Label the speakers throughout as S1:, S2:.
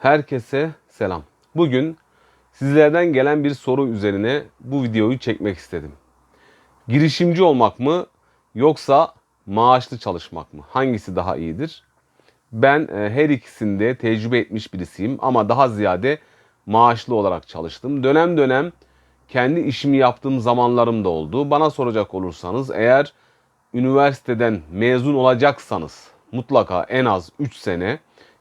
S1: Herkese selam. Bugün sizlerden gelen bir soru üzerine bu videoyu çekmek istedim. Girişimci olmak mı yoksa maaşlı çalışmak mı? Hangisi daha iyidir? Ben e, her ikisinde tecrübe etmiş birisiyim ama daha ziyade maaşlı olarak çalıştım. Dönem dönem kendi işimi yaptığım zamanlarım da oldu. Bana soracak olursanız eğer üniversiteden mezun olacaksanız mutlaka en az 3 sene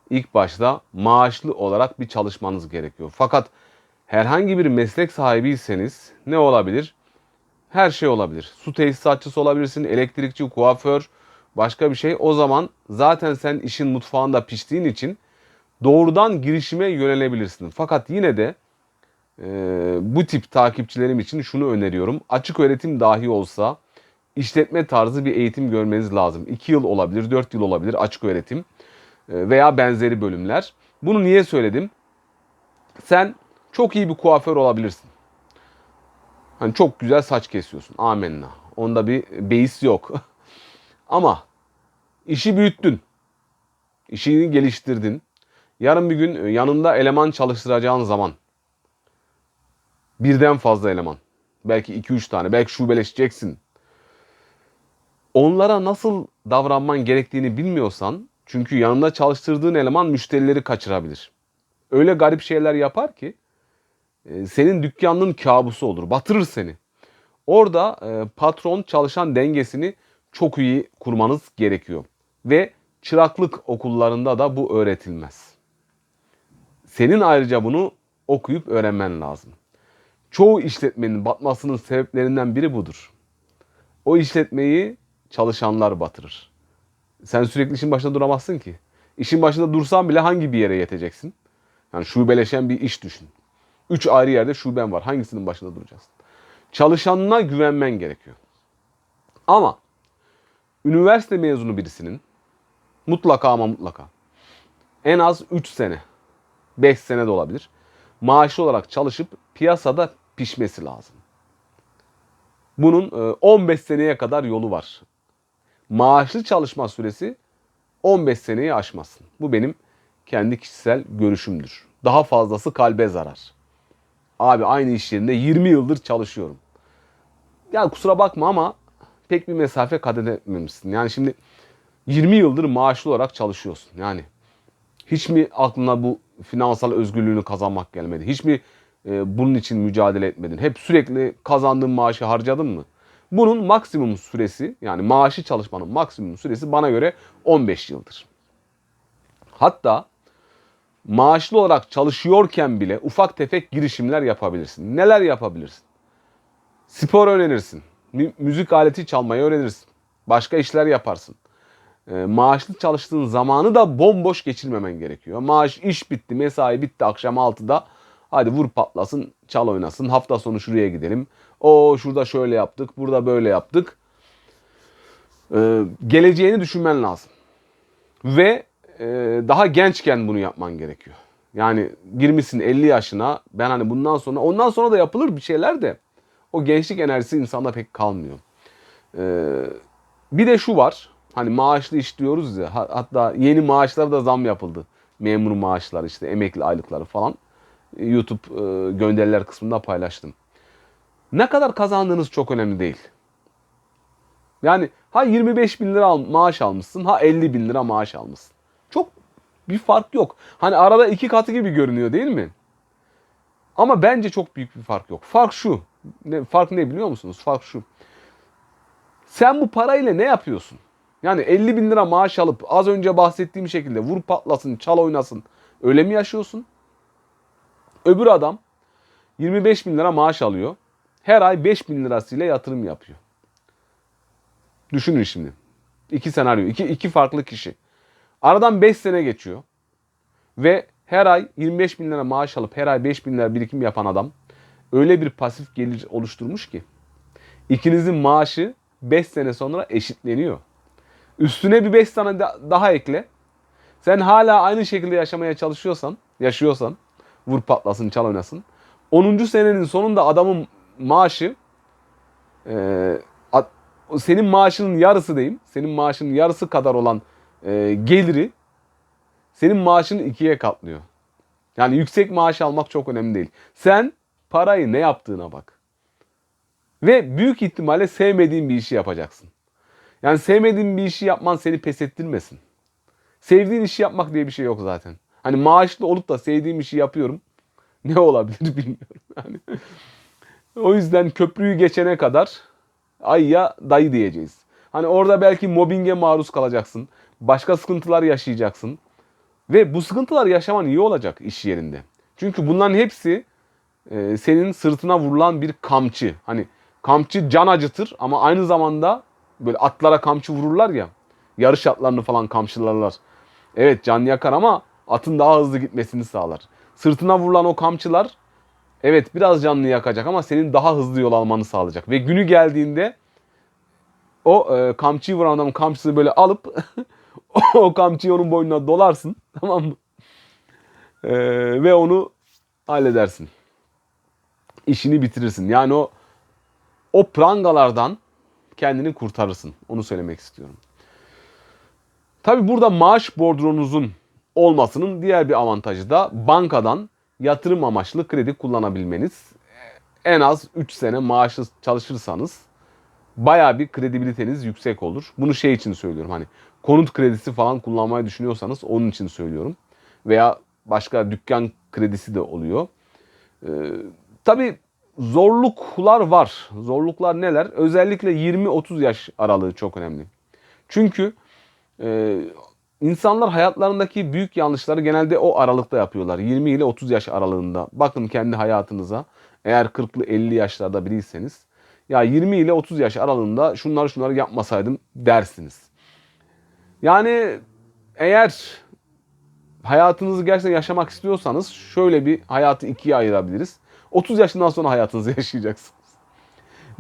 S1: ilk başta maaşlı olarak bir çalışmanız gerekiyor. Fakat herhangi bir meslek sahibiyseniz ne olabilir? Her şey olabilir. Su tesisatçısı olabilirsin, elektrikçi, kuaför, başka bir şey. O zaman zaten sen işin mutfağında piştiğin için doğrudan girişime yönelebilirsin. Fakat yine de e, bu tip takipçilerim için şunu öneriyorum. Açık öğretim dahi olsa işletme tarzı bir eğitim görmeniz lazım. 2 yıl olabilir, 4 yıl olabilir açık öğretim veya benzeri bölümler. Bunu niye söyledim? Sen çok iyi bir kuaför olabilirsin. Hani çok güzel saç kesiyorsun. Amenna. Onda bir beis yok. Ama işi büyüttün. İşini geliştirdin. Yarın bir gün yanında eleman çalıştıracağın zaman birden fazla eleman. Belki 2-3 tane. Belki şubeleşeceksin. Onlara nasıl davranman gerektiğini bilmiyorsan çünkü yanında çalıştırdığın eleman müşterileri kaçırabilir. Öyle garip şeyler yapar ki e, senin dükkanının kabusu olur. Batırır seni. Orada e, patron çalışan dengesini çok iyi kurmanız gerekiyor. Ve çıraklık okullarında da bu öğretilmez. Senin ayrıca bunu okuyup öğrenmen lazım. Çoğu işletmenin batmasının sebeplerinden biri budur. O işletmeyi çalışanlar batırır. Sen sürekli işin başında duramazsın ki. İşin başında dursan bile hangi bir yere yeteceksin? Yani şubeleşen bir iş düşün. Üç ayrı yerde şuben var. Hangisinin başında duracaksın? Çalışanına güvenmen gerekiyor. Ama üniversite mezunu birisinin mutlaka ama mutlaka en az 3 sene, 5 sene de olabilir. Maaşlı olarak çalışıp piyasada pişmesi lazım. Bunun e, 15 seneye kadar yolu var. Maaşlı çalışma süresi 15 seneyi aşmasın. Bu benim kendi kişisel görüşümdür. Daha fazlası kalbe zarar. Abi aynı iş yerinde 20 yıldır çalışıyorum. Ya kusura bakma ama pek bir mesafe kat edememişsin. Yani şimdi 20 yıldır maaşlı olarak çalışıyorsun. Yani hiç mi aklına bu finansal özgürlüğünü kazanmak gelmedi? Hiç mi e, bunun için mücadele etmedin? Hep sürekli kazandığın maaşı harcadın mı? Bunun maksimum süresi yani maaşı çalışmanın maksimum süresi bana göre 15 yıldır. Hatta maaşlı olarak çalışıyorken bile ufak tefek girişimler yapabilirsin. Neler yapabilirsin? Spor öğrenirsin. Mü- müzik aleti çalmayı öğrenirsin. Başka işler yaparsın. E, maaşlı çalıştığın zamanı da bomboş geçirmemen gerekiyor. Maaş iş bitti, mesai bitti akşam 6'da. Hadi vur patlasın, çal oynasın. Hafta sonu şuraya gidelim. O şurada şöyle yaptık, burada böyle yaptık. E, geleceğini düşünmen lazım. Ve e, daha gençken bunu yapman gerekiyor. Yani girmişsin 50 yaşına. Ben hani bundan sonra ondan sonra da yapılır bir şeyler de o gençlik enerjisi insanda pek kalmıyor. Ee, bir de şu var. Hani maaşlı iş diyoruz ya. ha- Hatta yeni maaşlara da zam yapıldı. Memur maaşları işte emekli aylıkları falan. YouTube e, gönderiler kısmında paylaştım. Ne kadar kazandığınız çok önemli değil. Yani ha 25 bin lira maaş almışsın ha 50 bin lira maaş almışsın. Çok bir fark yok. Hani arada iki katı gibi görünüyor değil mi? Ama bence çok büyük bir fark yok. Fark şu. Ne, fark ne biliyor musunuz? Fark şu. Sen bu parayla ne yapıyorsun? Yani 50 bin lira maaş alıp az önce bahsettiğim şekilde vur patlasın, çal oynasın. Öyle mi yaşıyorsun? Öbür adam 25 bin lira maaş alıyor. Her ay 5 bin lirasıyla yatırım yapıyor. Düşünün şimdi. İki senaryo, iki, iki farklı kişi. Aradan 5 sene geçiyor. Ve her ay 25 bin lira maaş alıp her ay 5 bin lira birikim yapan adam öyle bir pasif gelir oluşturmuş ki ikinizin maaşı 5 sene sonra eşitleniyor. Üstüne bir 5 tane da- daha ekle. Sen hala aynı şekilde yaşamaya çalışıyorsan, yaşıyorsan, vur patlasın, çal oynasın. 10. senenin sonunda adamın maaşı e, at- senin maaşının yarısı diyeyim. Senin maaşının yarısı kadar olan e, geliri senin maaşını ikiye katlıyor. Yani yüksek maaş almak çok önemli değil. Sen parayı ne yaptığına bak. Ve büyük ihtimalle sevmediğin bir işi yapacaksın. Yani sevmediğin bir işi yapman seni pes ettirmesin. Sevdiğin işi yapmak diye bir şey yok zaten. Hani maaşlı olup da sevdiğim işi yapıyorum. Ne olabilir bilmiyorum. Yani. O yüzden köprüyü geçene kadar ayya dayı diyeceğiz. Hani orada belki mobbinge maruz kalacaksın. Başka sıkıntılar yaşayacaksın. Ve bu sıkıntılar yaşaman iyi olacak iş yerinde. Çünkü bunların hepsi e, senin sırtına vurulan bir kamçı. Hani kamçı can acıtır ama aynı zamanda böyle atlara kamçı vururlar ya. Yarış atlarını falan kamçılarlar. Evet can yakar ama atın daha hızlı gitmesini sağlar. Sırtına vurulan o kamçılar evet biraz canını yakacak ama senin daha hızlı yol almanı sağlayacak. Ve günü geldiğinde o e, kamçıyı vuran adamın kamçısını böyle alıp o kamçıyı onun boynuna dolarsın. Tamam mı? E, ve onu halledersin. İşini bitirirsin. Yani o o prangalardan kendini kurtarırsın. Onu söylemek istiyorum. Tabi burada maaş bordronuzun olmasının diğer bir avantajı da bankadan yatırım amaçlı kredi kullanabilmeniz. En az 3 sene maaşlı çalışırsanız baya bir kredibiliteniz yüksek olur. Bunu şey için söylüyorum hani konut kredisi falan kullanmayı düşünüyorsanız onun için söylüyorum. Veya başka dükkan kredisi de oluyor. Ee, tabii zorluklar var. Zorluklar neler? Özellikle 20-30 yaş aralığı çok önemli. Çünkü e, insanlar hayatlarındaki büyük yanlışları genelde o aralıkta yapıyorlar. 20 ile 30 yaş aralığında. Bakın kendi hayatınıza. Eğer 40'lı 50 yaşlarda biriyseniz ya 20 ile 30 yaş aralığında şunları şunları yapmasaydım dersiniz. Yani eğer hayatınızı gerçekten yaşamak istiyorsanız şöyle bir hayatı ikiye ayırabiliriz. 30 yaşından sonra hayatınızı yaşayacaksınız.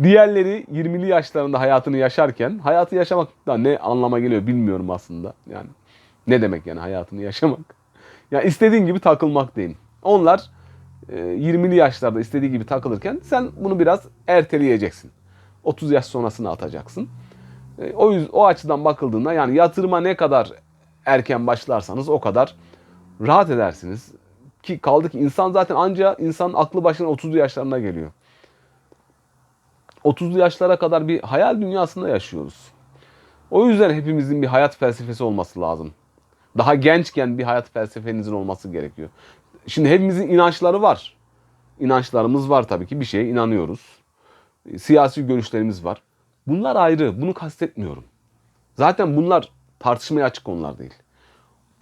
S1: Diğerleri 20'li yaşlarında hayatını yaşarken hayatı yaşamak da ne anlama geliyor bilmiyorum aslında. Yani ne demek yani hayatını yaşamak? Ya istediğin gibi takılmak değil. Onlar 20'li yaşlarda istediği gibi takılırken sen bunu biraz erteleyeceksin. 30 yaş sonrasına atacaksın. O yüzden o açıdan bakıldığında yani yatırıma ne kadar erken başlarsanız o kadar rahat edersiniz. Ki kaldı ki insan zaten anca insanın aklı başına 30'lu yaşlarına geliyor. 30'lu yaşlara kadar bir hayal dünyasında yaşıyoruz. O yüzden hepimizin bir hayat felsefesi olması lazım. Daha gençken bir hayat felsefenizin olması gerekiyor. Şimdi hepimizin inançları var. İnançlarımız var tabii ki bir şeye inanıyoruz. Siyasi görüşlerimiz var. Bunlar ayrı. Bunu kastetmiyorum. Zaten bunlar tartışmaya açık konular değil.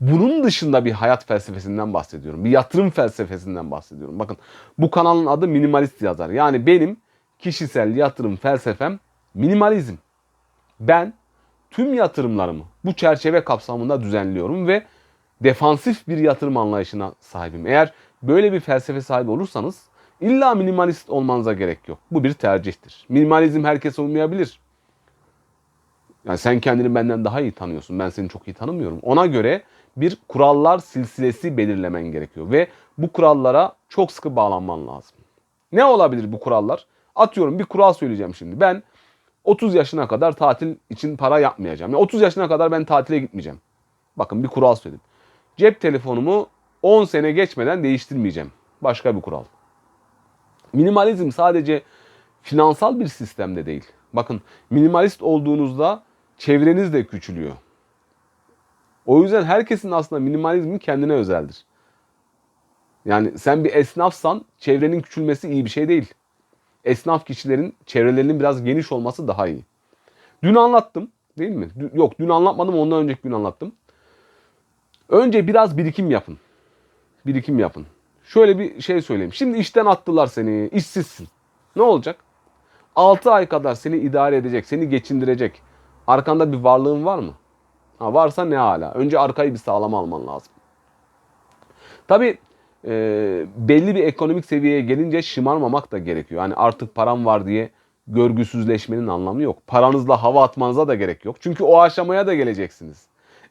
S1: Bunun dışında bir hayat felsefesinden bahsediyorum. Bir yatırım felsefesinden bahsediyorum. Bakın bu kanalın adı minimalist yazar. Yani benim kişisel yatırım felsefem minimalizm. Ben tüm yatırımlarımı bu çerçeve kapsamında düzenliyorum ve defansif bir yatırım anlayışına sahibim. Eğer böyle bir felsefe sahibi olursanız illa minimalist olmanıza gerek yok. Bu bir tercihtir. Minimalizm herkese uymayabilir. Yani sen kendini benden daha iyi tanıyorsun. Ben seni çok iyi tanımıyorum. Ona göre bir kurallar silsilesi belirlemen gerekiyor ve bu kurallara çok sıkı bağlanman lazım. Ne olabilir bu kurallar? Atıyorum bir kural söyleyeceğim şimdi. Ben 30 yaşına kadar tatil için para yapmayacağım. Yani 30 yaşına kadar ben tatile gitmeyeceğim. Bakın bir kural söyledim. Cep telefonumu 10 sene geçmeden değiştirmeyeceğim. Başka bir kural. Minimalizm sadece finansal bir sistemde değil. Bakın minimalist olduğunuzda çevreniz de küçülüyor. O yüzden herkesin aslında minimalizmi kendine özeldir. Yani sen bir esnafsan çevrenin küçülmesi iyi bir şey değil. Esnaf kişilerin çevrelerinin biraz geniş olması daha iyi. Dün anlattım değil mi? Yok dün anlatmadım ondan önceki gün anlattım. Önce biraz birikim yapın. Birikim yapın. Şöyle bir şey söyleyeyim. Şimdi işten attılar seni, işsizsin. Ne olacak? 6 ay kadar seni idare edecek, seni geçindirecek. Arkanda bir varlığın var mı? Ha, varsa ne hala. Önce arkayı bir sağlam alman lazım. Tabi e, belli bir ekonomik seviyeye gelince şımarmamak da gerekiyor. Yani artık param var diye görgüsüzleşmenin anlamı yok. Paranızla hava atmanıza da gerek yok. Çünkü o aşamaya da geleceksiniz.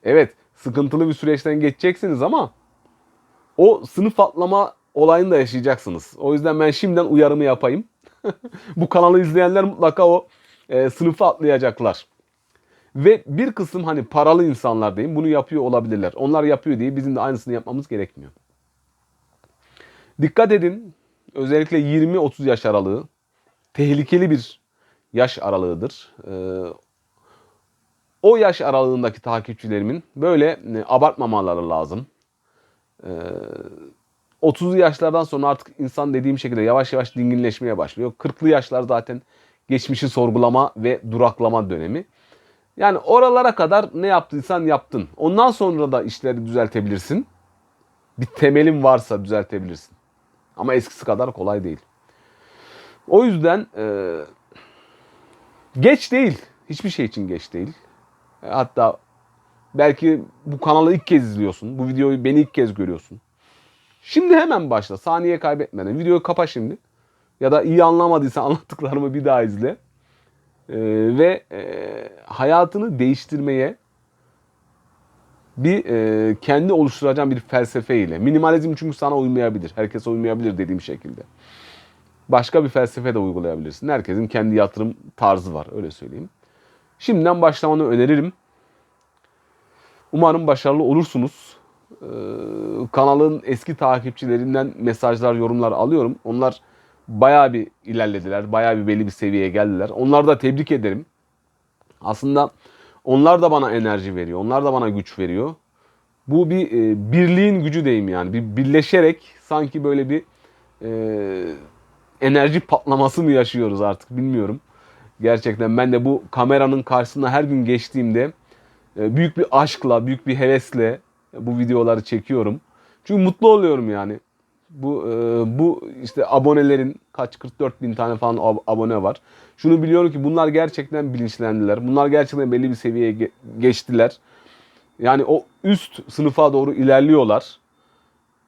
S1: Evet sıkıntılı bir süreçten geçeceksiniz ama o sınıf atlama olayını da yaşayacaksınız. O yüzden ben şimdiden uyarımı yapayım. Bu kanalı izleyenler mutlaka o e, sınıfı atlayacaklar. Ve bir kısım hani paralı insanlar diyeyim bunu yapıyor olabilirler. Onlar yapıyor diye bizim de aynısını yapmamız gerekmiyor. Dikkat edin. Özellikle 20-30 yaş aralığı tehlikeli bir yaş aralığıdır. Ee, o yaş aralığındaki takipçilerimin böyle e, abartmamaları lazım. Ee, 30'lu yaşlardan sonra artık insan dediğim şekilde yavaş yavaş dinginleşmeye başlıyor. 40'lı yaşlar zaten geçmişi sorgulama ve duraklama dönemi. Yani oralara kadar ne yaptıysan yaptın. Ondan sonra da işleri düzeltebilirsin. Bir temelin varsa düzeltebilirsin. Ama eskisi kadar kolay değil. O yüzden e, geç değil. Hiçbir şey için geç değil. E, Hatta belki bu kanalı ilk kez izliyorsun. Bu videoyu beni ilk kez görüyorsun. Şimdi hemen başla. Saniye kaybetmeden. Videoyu kapa şimdi. Ya da iyi anlamadıysan anlattıklarımı bir daha izle. Ee, ve e, hayatını değiştirmeye bir e, kendi oluşturacağın bir felsefe ile. Minimalizm çünkü sana uymayabilir. Herkese uymayabilir dediğim şekilde. Başka bir felsefe de uygulayabilirsin. Herkesin kendi yatırım tarzı var öyle söyleyeyim. Şimdiden başlamanı öneririm. Umarım başarılı olursunuz. Ee, kanalın eski takipçilerinden mesajlar, yorumlar alıyorum. Onlar bayağı bir ilerlediler. Bayağı bir belli bir seviyeye geldiler. Onları da tebrik ederim. Aslında onlar da bana enerji veriyor. Onlar da bana güç veriyor. Bu bir e, birliğin gücü diyeyim yani. Bir birleşerek sanki böyle bir e, enerji patlaması mı yaşıyoruz artık bilmiyorum. Gerçekten ben de bu kameranın karşısına her gün geçtiğimde e, büyük bir aşkla, büyük bir hevesle bu videoları çekiyorum. Çünkü mutlu oluyorum yani. Bu e, bu işte abonelerin kaç 44 bin tane falan ab- abone var. Şunu biliyorum ki bunlar gerçekten bilinçlendiler. Bunlar gerçekten belli bir seviyeye ge- geçtiler. Yani o üst sınıfa doğru ilerliyorlar.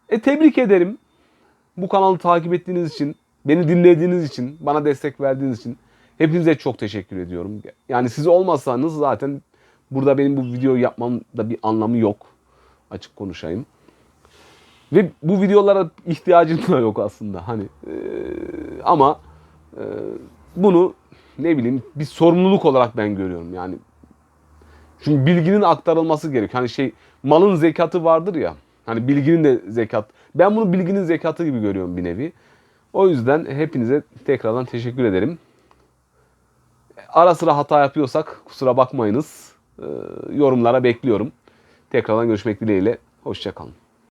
S1: E tebrik ederim. Bu kanalı takip ettiğiniz için, beni dinlediğiniz için, bana destek verdiğiniz için hepinize çok teşekkür ediyorum. Yani siz olmasanız zaten burada benim bu videoyu yapmamda bir anlamı yok. Açık konuşayım. Ve bu videolara ihtiyacım da yok aslında. Hani e, ama e, bunu ne bileyim bir sorumluluk olarak ben görüyorum. Yani çünkü bilginin aktarılması gerek. Hani şey malın zekatı vardır ya. Hani bilginin de zekat. Ben bunu bilginin zekatı gibi görüyorum bir nevi. O yüzden hepinize tekrardan teşekkür ederim. Ara sıra hata yapıyorsak kusura bakmayınız. Ee, yorumlara bekliyorum. Tekrardan görüşmek dileğiyle. Hoşçakalın.